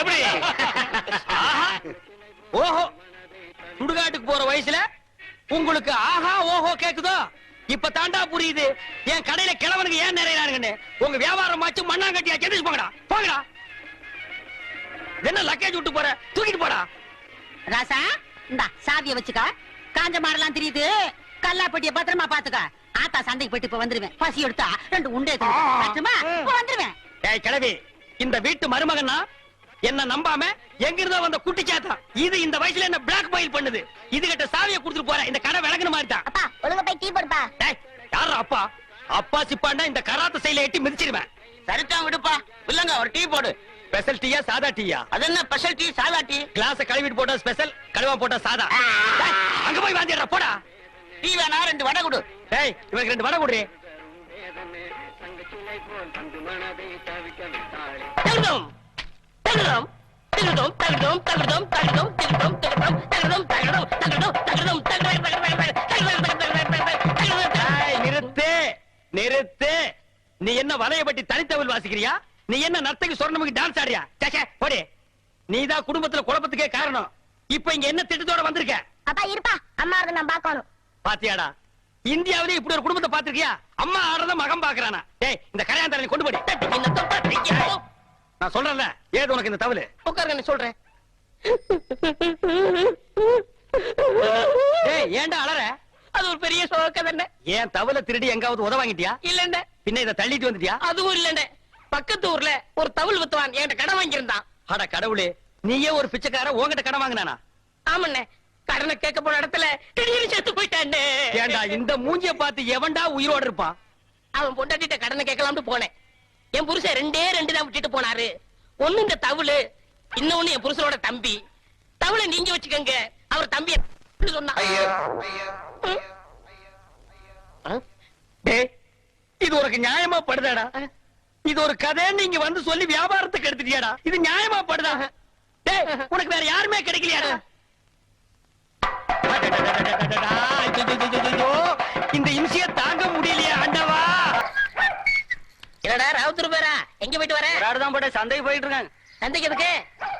எப்படி? ஓஹோ. சுடுகாட்டுக்கு போற வயசுல உங்களுக்கு ஆஹா ஓஹோ கேக்குதோ? இப்ப தாண்டா புரியுது. என் கடையில கிழவனுக்கு ஏன் நிறையறானுங்கன்னு. உங்க வியாபாரம் ஆச்சு மண்ணாங்கட்டியா கெட்டிச்சு போங்கடா. போங்கடா. என்ன லக்கேஜ் விட்டு போற? தூக்கிட்டு போடா. ராசா இந்தா சாவிய வச்சுக்க. காஞ்ச மாடெல்லாம் தெரியுது. கல்லாப்பட்டிய பத்திரமா பாத்துக்க. ஆத்தா சண்டைக்கு போயிட்டு இப்ப வந்துருவேன். பசி எடுத்தா ரெண்டு உண்டே வந்துருவேன். கிழவி இந்த வீட்டு மருமகன்னா? என்ன நம்பாம எங்கிருந்தோ வந்த குட்டி சாத்தா. இது இந்த வயசுல என்ன பிளாக் மெயில் பண்ணுது. இது கிட்ட சாவியை கொடுத்துட்டு போறேன். இந்த கடை விளங்குன மாதிரி தான். அப்பா ஒழுங்கா போய் டீ போடுப்பா. டேய், யாரு அப்பா? அப்பா சிப்பாண்டா இந்த கராத்த சைல எட்டி மிதிச்சிருவேன். சரிதான் விடுப்பா. இல்லங்க ஒரு டீ போடு. ஸ்பெஷல் டீயா சாதா டீயா? அது என்ன ஸ்பெஷல் டீ சாதா டீ? கிளாஸ் கழுவிட்டு போட்டா ஸ்பெஷல் கழுவா போட்டா சாதா. டேய், அங்க போய் வாந்திடுறா போடா. டீ வேணா ரெண்டு வடை கொடு. டேய் இவனுக்கு ரெண்டு வடை குடுறி தகுதம் தகுதம் தகுதம் தகுதம் தகுதம் தகுதம் தகுதம் தகுதம் தகுதம் தகுதம் தகுதம் தகுதம் தகுதம் டேய், நிறுத்து நிறுத்து நீ என்ன வலையப்பட்டி தனித்தவில் வாசிக்கிறியா நீ என்ன நர்த்தகி சொர்ணமுக்கு டான்ஸ் ஆடியா சேச்சே போடி நீதான் குடும்பத்துல குழப்பத்துக்கே காரணம் இப்ப இங்க என்ன திட்டத்தோட வந்திருக்க அப்பா இருப்பா அம்மா நான் பார்க்கணும் பாத்தியாடா இந்தியாவிலே இப்படி ஒரு குடும்பத்தை பாத்திருக்கியா அம்மா ஆடுறத மகன் பாக்குறானா டேய் இந்த கரையாந்தரனை கொண்டு போடி. நான் சொல்றேன்ல. ஏது உனக்கு இந்த தவளு உட்காருங்க சொல்றேன். டேய் ஏன்டா அலற? அது ஒரு பெரிய சோக தானே ஏன் தவளை திருடி எங்காவது உத வாங்கிட்டியா இல்லண்ட பின்ன இதை தள்ளிட்டு வந்துட்டியா? அதுவும் இல்லண்ட பக்கத்து ஊர்ல ஒரு தவுள் வித்துவான் என்கிட்ட கடன் வாங்கியிருந்தான். அட கடவுளே நீயே ஒரு பிச்சைக்கார உன்கிட்ட கடன் வாங்கினானா? ஆமண்ணே. கடனை கேட்க போன இடத்துல திடீர்னு செத்து போயிட்டானே. ஏன்டா இந்த மூஞ்சிய பார்த்து எவன்டா உயிரோட இருப்பான் அவன் பொண்டாட்டிட்ட கடனை கேட்கலாம்னு போனேன். என் புருஷன் ரெண்டே ரெண்டு தான் விட்டுட்டு போனாரு. ஒண்ணு இந்த தவுளு இன்னொன்னு என் புருஷனோட தம்பி. தவுளை நீங்க வச்சுக்கோங்க. அவர் தம்பி சொன்னா. இது உனக்கு நியாயமா படுதாடா? இது ஒரு கதைன்னு நீங்க வந்து சொல்லி வியாபாரத்துக்கு எடுத்துட்டியாடா? இது நியாயமா படுதா? உனக்கு வேற யாருமே கிடைக்கலையாடா? இந்த இம்சிய தாங்க முடியலையே ஆண்டவா என்னடா ராவுத்தூர் பேரா எங்க போயிட்டு வர ஒரு ஆடுதான் போட்டு சந்தைக்கு போயிட்டு இருக்காங்க சந்தைக்கு எதுக்கு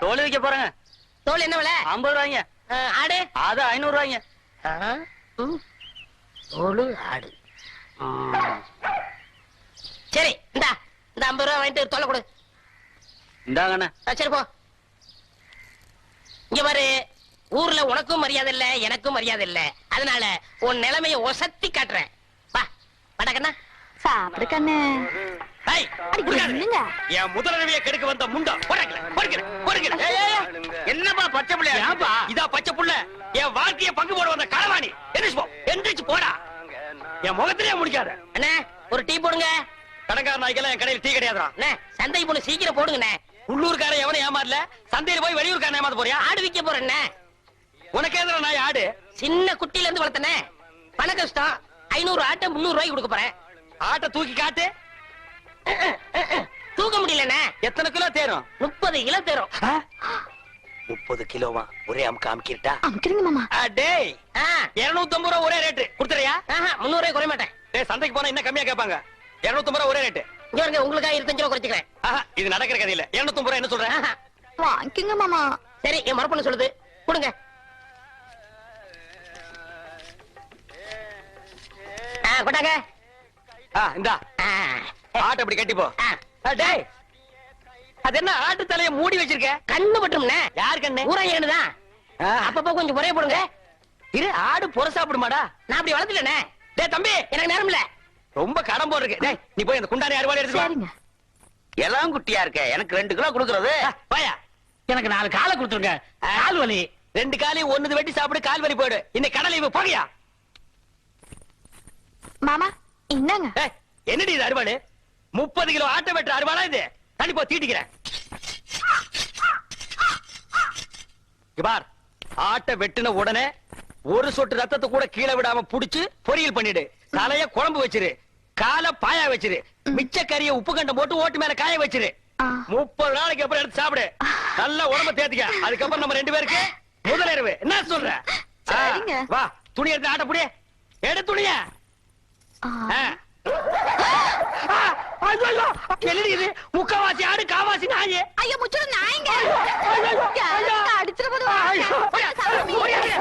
தோல் வைக்க போறாங்க தோல் என்ன விலை ஐம்பது ரூபாய்ங்க ஆடு அது ஐநூறு ரூபாய்ங்க தோல் ஆடு சரி இந்தா இந்த ஐம்பது ரூபா வாங்கிட்டு தோலை கொடு இந்தாங்கண்ணா சரி போ இங்க பாரு ஊர்ல உனக்கும் மரியாதை இல்ல எனக்கும் மரியாதை இல்ல. அதனால உன் நிலைமைய ஒசத்தி காட்டுறேன். வா வடக்கண்ணா சாப்பிடு கண்ணு? என் முதலுதவிய கெடுக்க வந்த முண்டா என்னப்பா பச்சை பிள்ளையா இதா பச்சை புள்ள. என் வாழ்க்கைய பங்கு போட வந்த களவாணி எந்திரிச்சு போடா. என் முகத்திலே முடிக்காத. அண்ணே ஒரு டீ போடுங்க. கடைக்கார நாய்க்கெல்லாம் என் கடையில் டீ கிடையாதுடா. அண்ணே சந்தை பொண்ணு சீக்கிரம் போடுங்கண்ணே. உள்ளூர்காரன் எவனும் ஏமாறல சந்தையில போய் வெளியூர்காரன் ஏமாத்த போறியா? ஆடு விக்க போறேண்ணே உனக்கு எதிர நாய் ஆடு? சின்ன குட்டில இருந்து வளர்த்தனே. பண கஷ்டம். ஐநூறு ஆட்டை முந்நூறு ரூபாய்க்கு கொடுக்க போறேன். ஆட்டை தூக்கி காட்டு. தூக்க முடியலண்ணே. எத்தனை கிலோ தேரும்? முப்பது கிலோ தரும். முப்பது கிலோவா? ஒரே அமுக்கு அமுக்கிட்டா அமுக்கிறீங்க மாமா. டேய். ஆ, இருநூத்தி ஐம்பது ரூபா ஒரே ரேட்டு கொடுத்துறியா ஆஹா, முந்நூறு ரூபாய் குறைய மாட்டேன் டேய் சந்தைக்கு போனா இன்னும் கம்மியா கேட்பாங்க. இருநூத்தி ரூபா ஒரே ரேட்டு இங்க வருங்க உங்களுக்காக இருபத்தஞ்சு ரூபா குறைச்சிக்கிறேன். ஆஹா, இது நடக்கிற கதை இல்ல இருநூத்தி ரூபா என்ன சொல்றேன் ஆஹா. வாங்கிக்கோங்க மாமா. சரி என் மரப்பண்ணு சொல்லுது. கொடுங்க. கொண்டாங்க ஆ, இந்தா. ஆட்டை இப்படி கட்டிப்போ. டேய். அது என்ன ஆட்டு தலைய மூடி வச்சிருக்க? கண்ணு பட்டும்ண்ணே யார் கண்ணு? ஊரா ஏனுதான் ஆ, அப்பப்போ கொஞ்சம் குறைய போடுங்க. இரு ஆடு புற சாப்பிடுமாடா நான் அப்படி வளர்த்துட்டேனே. டேய் தம்பி. எனக்கு நேரம் இல்ல. ரொம்ப கடன் போல் இருக்கு டேய் நீ போய் அந்த குண்டானி அறுவாளை எடுத்து எல்லாம் குட்டியா இருக்க. எனக்கு ரெண்டு கிலோ கொடுக்கறது. வாயா எனக்கு நாலு காலை கொடுத்துருங்க. கால் வலி. ரெண்டு காலையும் ஒண்ணு வெட்டி சாப்பிடு கால் வலி போயிடு. இன்னைக்கு கடலை போகையா? மாமா ஏய், என்னடி இது அறுவாடு முப்பது கிலோ ஆட்டை வெட்டுற அறுவாடா இது? தண்ணி போ தீட்டிக்கிறேன். பார் ஆட்டை வெட்டின உடனே ஒரு சொட்டு ரத்தத்தை கூட கீழே விடாம புடிச்சு பொரியல் பண்ணிடு. தலைய குழம்பு வச்சிரு. காலை பாயா வச்சிரு. மிச்ச கறிய உப்பு கண்டம் போட்டு ஓட்டு மேல காய வச்சிரு. முப்பது நாளைக்கு அப்புறம் எடுத்து சாப்பிடு. நல்லா உடம்ப தேத்திக்க அதுக்கப்புறம் நம்ம ரெண்டு பேருக்கு முதலிரவு என்ன சொல்ற. வா துணி எடுத்து ஆட்ட புடிய எடு துணிய. என்னடி முக்காவாசி ஆடு காவாசி நாயே. ஐயோ முச்சு நாயங்க. அடிச்சிட போதும்